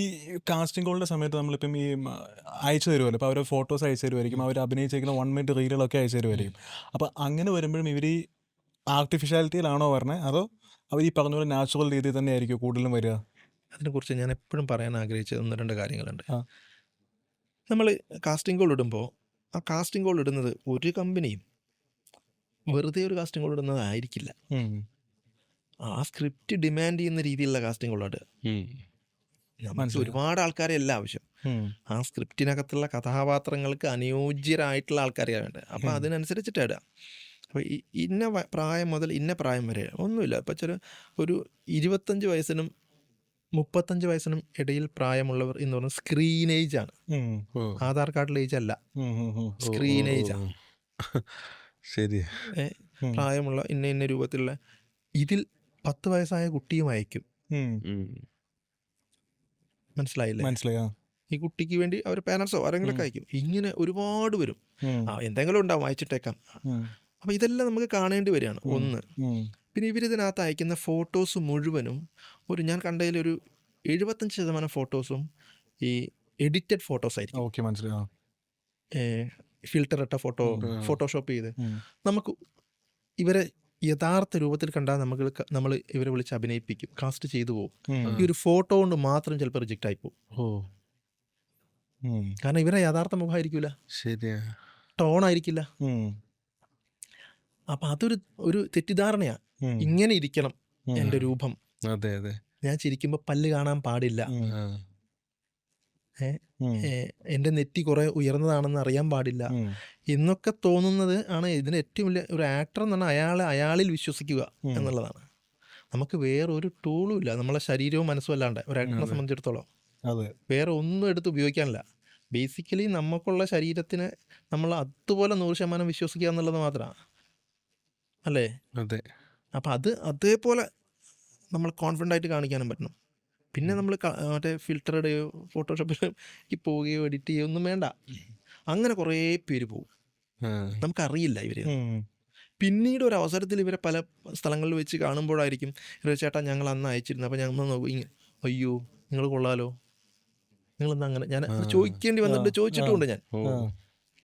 ഈ കാസ്റ്റിംഗ് കോളിന്റെ സമയത്ത് നമ്മളിപ്പം ഈ അയച്ചു തരുമല്ലോ. അപ്പോൾ അവർ ഫോട്ടോസ് അയച്ചു തരുമായിരിക്കും. അവർ അഭിനയിച്ചേക്കുന്ന വൺ മിനിറ്റ് റീലുകളൊക്കെ അയച്ചു തരുമായിരിക്കും. അപ്പോൾ അങ്ങനെ വരുമ്പോഴും ഇവർ ഈ ആർട്ടിഫിഷ്യാലിറ്റിയിലാണോ പറഞ്ഞത് അതോ അവർ ഈ പറഞ്ഞ പോലെ നാച്ചുറൽ രീതിയിൽ തന്നെ ആയിരിക്കും കൂടുതലും വരിക? അതിനെക്കുറിച്ച് ഞാൻ എപ്പോഴും പറയാൻ ആഗ്രഹിച്ച ഒന്ന് രണ്ട് കാര്യങ്ങളുണ്ട്. നമ്മൾ കാസ്റ്റിംഗ് കോൾ ഇടുമ്പോൾ ആ കാസ്റ്റിംഗ് കോൾ ഇടുന്നത് ഒരു കമ്പനിയും വെറുതെ ഒരു കാസ്റ്റിംഗ് കോൾ ഇടുന്നത് ആയിരിക്കില്ല ആ സ്ക്രിപ്റ്റ് ഡിമാൻഡ് ചെയ്യുന്ന രീതിയിലുള്ള കാസ്റ്റിംഗ് കോൾ മനസ്സിലായി. ഒരുപാട് ആൾക്കാരെ അല്ല ആവശ്യം. ആ സ്ക്രിപ്റ്റിനകത്തുള്ള കഥാപാത്രങ്ങൾക്ക് അനുയോജ്യരായിട്ടുള്ള ആൾക്കാരെയാണ് വേണ്ടത്. അപ്പം അതിനനുസരിച്ചിട്ടാണ് അതിനനുസരിച്ചിട്ട് ഇടുക അപ്പോൾ ഇന്ന പ്രായം മുതൽ ഇന്ന പ്രായം വരെ ഒന്നുമില്ല. ഇപ്പം ചില ഒരു ഇരുപത്തഞ്ച് വയസ്സിനും മുപ്പത്തഞ്ച് വയസ്സിനും ഇടയിൽ പ്രായമുള്ളവർ എന്ന് പറഞ്ഞാൽ സ്ക്രീൻ ഏജ് ആണ്. ആധാർ കാർഡിലെ ഏജ് അല്ല. സ്ക്രീൻ ഏജ് ആണ് ശരി. പ്രായമുള്ള ഇന്ന ഇന്ന രൂപത്തിലുള്ള ഇതിൽ പത്ത് വയസ്സായ കുട്ടിയും അയക്കും. മനസ്സിലായില്ലേ? മനസ്സിലായോ ഈ കുട്ടിക്ക് വേണ്ടി അവർ പാരൻസോ ആരെങ്കിലും അയക്കും. ഇങ്ങനെ ഒരുപാട് വരും. ആ എന്തെങ്കിലും ഉണ്ടാവും അയച്ചിട്ടേക്കാം. അപ്പൊ ഇതെല്ലാം നമുക്ക് കാണേണ്ടി വരികയാണ്. ഒന്ന്. പിന്നെ ഇവരിതിനകത്ത് അയക്കുന്ന ഫോട്ടോസ് മുഴുവനും ഒരു ഞാൻ കണ്ടതിൽ ഒരു എഴുപത്തഞ്ച് ശതമാനം ഫോട്ടോസും ഈ എഡിറ്റഡ് ഫോട്ടോസ് ആയിരിക്കും. ഓക്കെ ഫിൽറ്റർ ഇട്ട ഫോട്ടോ. ഫോട്ടോഷോപ്പ് ചെയ്ത്. നമുക്ക് ഇവരെ യഥാർത്ഥ രൂപത്തിൽ കണ്ടാൽ നമുക്ക് നമ്മൾ ഇവരെ വിളിച്ച് അഭിനയിപ്പിക്കും കാസ്റ്റ് ചെയ്തു പോകും. ഈ ഒരു ഫോട്ടോ കൊണ്ട് മാത്രം ചിലപ്പോൾ റിജക്റ്റ് ആയി പോകും. കാരണം ഇവരെ യഥാർത്ഥ മുഖമായിരിക്കില്ല ശരിയാ. ടോൺ ആയിരിക്കില്ല. അപ്പൊ അതൊരു ഒരു തെറ്റിദ്ധാരണയാ. ഇങ്ങനെ ഇരിക്കണം എന്റെ രൂപം. അതെ അതെ. ഞാൻ ചിരിക്കുമ്പോ പല്ല് കാണാൻ പാടില്ല. എന്റെ നെറ്റി കുറെ ഉയർന്നതാണെന്ന് അറിയാൻ പാടില്ല. എന്നൊക്കെ തോന്നുന്നത് ആണ് ഇതിന് ഏറ്റവും വലിയ ഒരു ആക്ടർ എന്ന് പറഞ്ഞാൽ അയാളെ അയാളിൽ വിശ്വസിക്കുക എന്നുള്ളതാണ്. നമുക്ക് വേറൊരു ടൂളും ഇല്ല. നമ്മളെ ശരീരവും മനസ്സും അല്ലാണ്ട് ഒരു ആക്ടറിനെ സംബന്ധിച്ചിടത്തോളം. വേറെ ഒന്നും എടുത്ത് ഉപയോഗിക്കാനില്ല. ബേസിക്കലി നമുക്കുള്ള ശരീരത്തിന് നമ്മൾ അതുപോലെ നൂറ് ശതമാനം വിശ്വസിക്കുക എന്നുള്ളത് മാത്രമാണ്. അല്ലേ? അതെ. അപ്പം അത് അതേപോലെ നമ്മൾ കോൺഫിഡന്റ് ആയിട്ട് കാണിക്കാനും പറ്റണം. പിന്നെ നമ്മൾ മറ്റേ ഫിൽറ്ററുടെയോ ഫോട്ടോഷോപ്പിലോ ഈ പോവുകയോ എഡിറ്റ് ചെയ്യുകയോ ഒന്നും വേണ്ട. അങ്ങനെ കുറേ പേര് പോകും. നമുക്കറിയില്ല ഇവർ. പിന്നീട് ഒരു അവസരത്തിൽ ഇവരെ പല സ്ഥലങ്ങളിൽ വെച്ച് കാണുമ്പോഴായിരിക്കും ചേട്ടാ ഞങ്ങൾ അന്ന് അയച്ചിരുന്നു. അപ്പോൾ ഞങ്ങൾ നോക്കും. അയ്യോ നിങ്ങൾ കൊള്ളാലോ. നിങ്ങളെന്താ അങ്ങനെ ഞാൻ ചോദിക്കേണ്ടി വന്നിട്ട് ചോദിച്ചിട്ടുണ്ട് ഞാൻ.